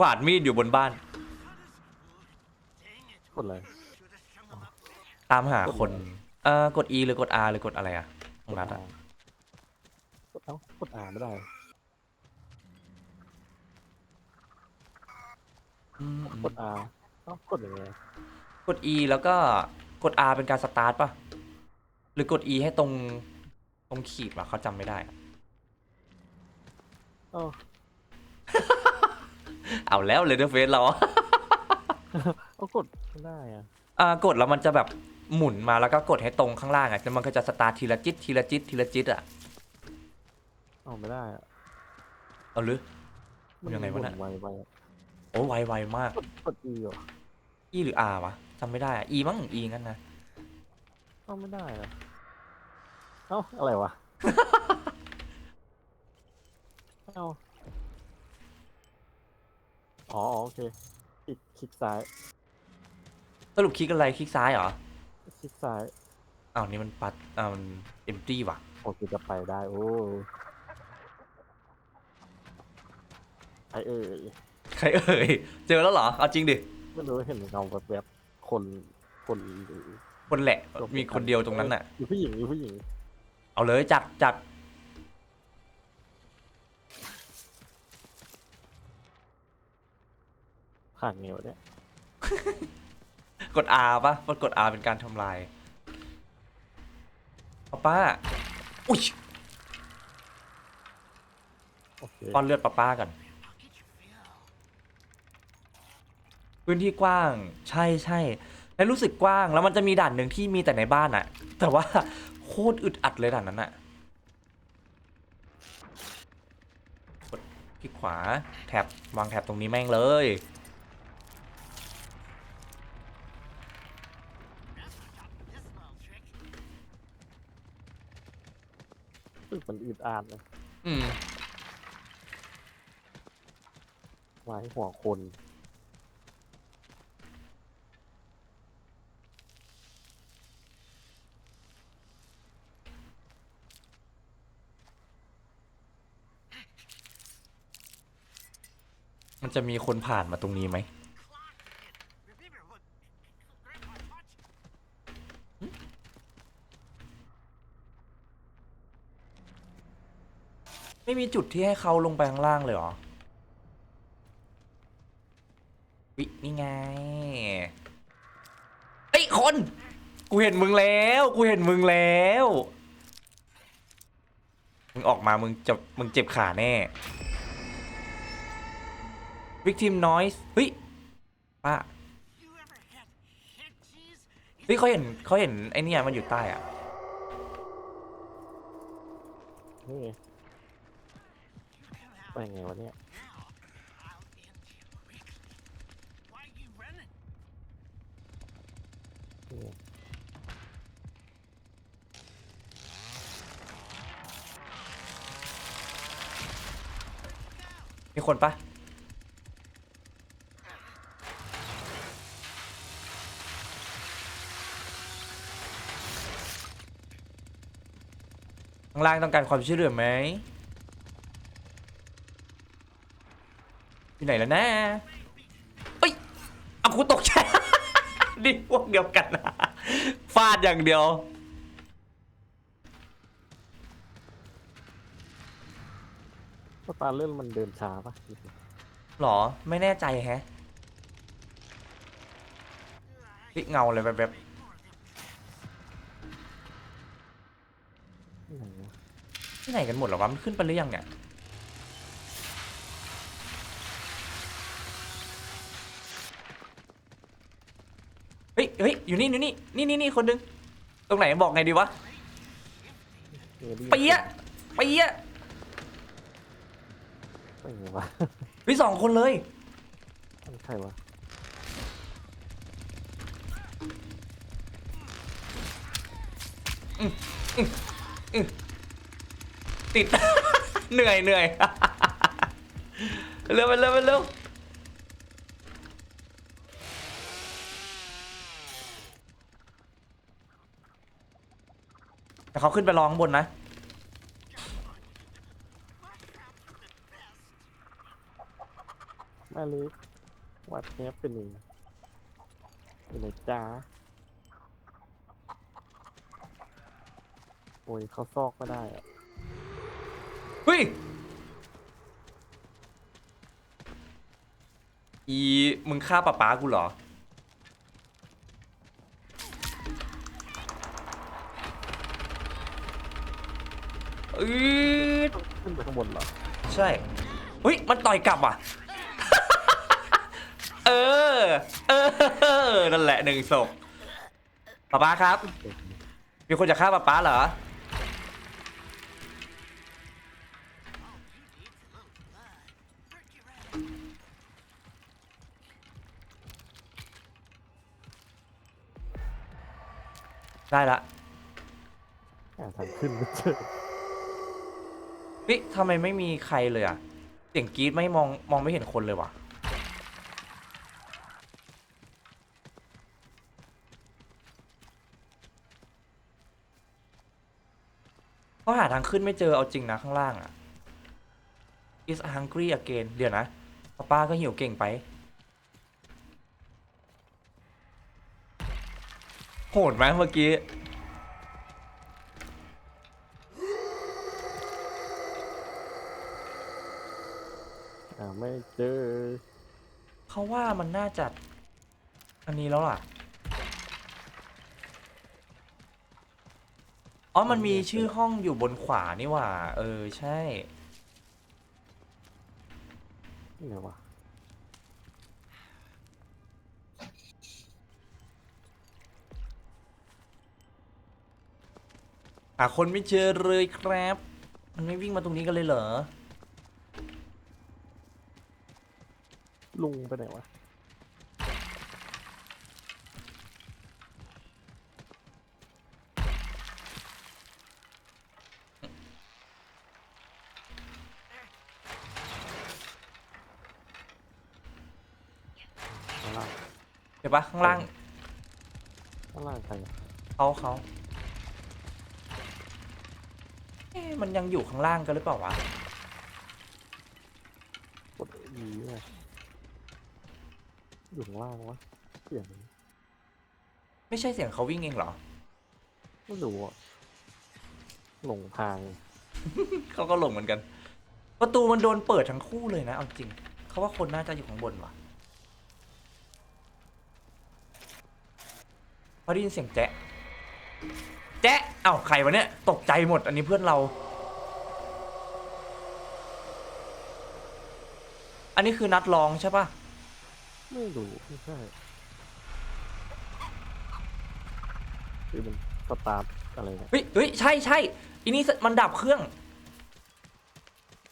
กวาดมีดอยู่บนบ้าน กดเลยตามหาคน เอ่อกด E หรือกด R หรือกดอะไรอะของนัดอะกดเอ้ากดอ่านไม่ได้อืมกดอ่าเอ้ากดยังไงกด E แล้วก็กด R เป็นการสตาร์ทป่ะ หรือกด E ให้ตรงตรงขีดวะเขาจำไม่ได้อะเอ้า เอาแล้วเลยเดอร์เฟสเรา เอากดไม่ได้อะอ่ากดแล้วมันจะแบบหมุนมาแล้วก็กดให้ตรงข้างล่างอะแล้วมันก็จะสตาร์ททีละจิตทีละจิตทีละจิตอะ เอาไม่ได้อะเอาหรือมันยังไงวะหมุน่ะไวไวอะโอ้ไวไวมาก กดกด E เหรอ E หรือ R วะจำไม่ได้อะ E มั้ง E งั้นนะ เอาไม่ได้อะเอ้าอะไรวะ เอา อ๋อโอเคคลิกคลิกซ้ายสรุปคลิกอะไรคลิกซ้ายเหรอคลิกซ้ายอ้าวนี่มันปัดอ้าวมันเอ็มตี้ว่ะโอเคจะไปได้โอ้ไอเอ่ยใครเอ่ยเจอแล้วเหรอเอาจริงดิไม่รู้เห็นเงาแบบแบบๆคนคนหรือคนแหละมีคนเดียวตรงนั้นน่ะอยู่ผู้หญิงอยู่ผู้หญิงเอาเลยจัดจัด ผ่านไงวะเนี่ยกด R ปะกดกด R เป็นการทำลายป้าป้าอุ้ยโอเคป้อนเลือดป้าป้ากัน พื้นที่กว้าง ใช่ใช่แล้วรู้สึกกว้าง แล้วมันจะมีด่านหนึ่งที่มีแต่ในบ้านอะแต่ว่าโคตรอึดอัดเลยด่านนั้นอะกดคลิกขวา แท็บวางแท็บตรงนี้แม่งเลย สึกมันอึดอัดนะอืมไว้หัวคน มันจะมีคนผ่านมาตรงนี้ไหม ไม่มีจุดที่ให้เขาลงไปข้างล่างเลยเหรอวินี่ไงเอ้ยคน กูเห็นมึงแล้ว กูเห็นมึงแล้ว มึงออกมา มึงจะมึงเจ็บขาแน่ victim noise เฮ้ยป้าเฮ้ยเขาเห็นเขาเห็นไอ้เนี่ยมันอยู่ใต้อะ นี่ไง ไปไงวะเนี่ยมีคนปะข้างล่างต้องการความช่วยเหลือไหม อยู่ไหนแล้วนะเอ้ยเอากูตกใจดิพวกเดียวกันนะฟาดอย่างเดียว สตาร์เรื่องมันเดินช้าปะหรอ ไม่แน่ใจแฮะพิเงาเลยแบบไหนวะๆที่ไหนกันหมดเหรอวะ มันขึ้นไปหรือยังเนี่ย เฮ้ยเฮ้ยอยู่นี่อยู่นี่นี่นี่นี่คนนึงตรงไหนบอกไงดีวะเนี่ยดิเปี๊ยะเปี๊ยะไปไงวะพี่สองคนเลยมันใครวะติด เหนื่อยเหนื่อยเร็วไปเร็วไปเร็ว แต่เขาขึ้นไปรอข้างบนนะ มาเล็กวัดแคปเป็นยังเป็นไงจ้าโอ้ยเขาซอกก็ได้อะเฮ้ย อีมึงฆ่าป้าป๊ากูเหรอ อือขึ้นไปข้างบนเหรอใช่เฮ้ยมันต่อยกลับว่ะ เออ เออ นั่นแหละหนึ่งศพป้าป๊าครับเด็กมีคนจะฆ่าป้าป๊าเหรอ ได้ละหาทางขึ้นไม่เจอเฮ้ยทำไมไม่มีใครเลยอะ เสียงกรีดไม่มองมองไม่เห็นคนเลยว่ะ เขาหาทางขึ้นไม่เจอเอาจริงนะข้างล่างอะ is hungry again เดี๋ยวนะป้าป้าก็หิวเก่งไป โหดไหมเมื่อกี้าไม่เจอ เขาว่ามันน่าจะอันนี้แล้วล่ะ อ๋อ มันมีชื่อห้องอยู่บนขวานี่หว่า เออ ใช่ นี่ไงวะหาคนไม่เจอเลยครับ มันไม่วิ่งมาตรงนี้กันเลยเหรอ ลุงไปไหนวะ ข้างล่างเดี๋ยวปะข้างล่างข้างล่างใครอะเขาเขาเอ๊ะมันยังอยู่ข้างล่างกันหรือเปล่าวะ กดอีไง อยู่ข้างล่างวะเสียงไม่ใช่เสียงเขาวิ่งเองเหรอ ไม่รู้อะหลงทาง เขาก็หลงเหมือนกัน ประตูมันโดนเปิดทั้งคู่เลยนะ เอาจริง เขาว่าคนน่าจะอยู่ข้างบนว่ะพอได้ยินเสียงแจ๊ะ แจ๊ะ เอ้าใครวะเนี่ย ตกใจหมด อันนี้เพื่อนเรา อันนี้คือนัดร้องใช่ปะ ไม่รู้ไม่ใช่คือมันสตาร์ทอะไรเนี่ยเฮ้ยเฮ้ยใช่ใช่อันนี้มันดับเครื่อง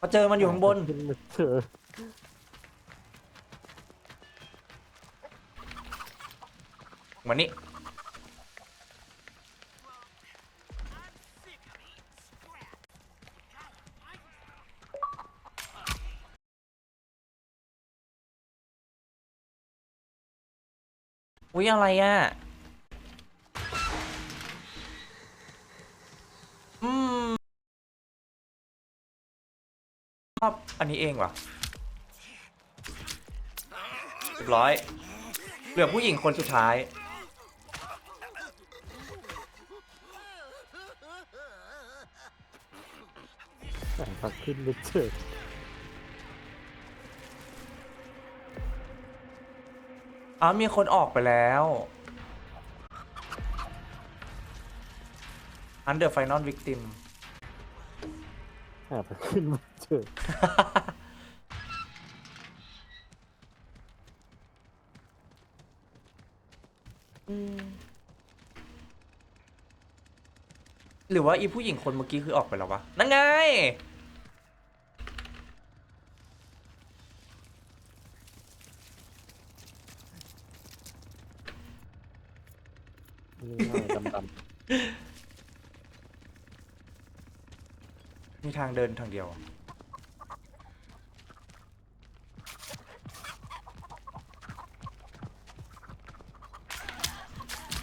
พอเจอมันอยู่ข้างบน ขึ้ไม่เจอเหมือนนี้ อุ้ยอะไรอะ อืมชอบอันนี้เองว่ะเรียบร้อย เหลือผู้หญิงคนสุดท้ายขึ้นไม่เจอ อ้าวมีคนออกไปแล้ว Under Final Victim หาทางขึ้นไม่เจออืมหรือว่าอีผู้หญิงคนเมื่อกี้คือออกไปแล้ววะ นั่นไง นี่ง่ายดำ มี ทางเดินทางเดียว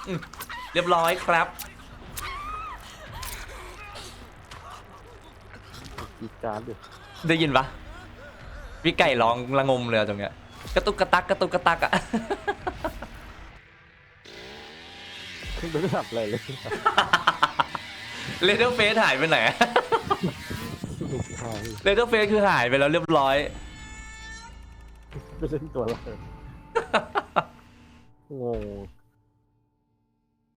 อืมเรียบร้อยครับๆกีดการ์ดอยู่ได้ยินปะพี่ไก่ร้องระงมเลยอะตรงเนี้ยกระตุกกระตักกระตุกกระตักอะ ไม่ได้หลับอะไรเลย เลเดอร์เฟสหายไปไหน ลูกชายเลเดอร์เฟสคือหายไปแล้วเรียบร้อย ไม่เล่นตัวอะไรงง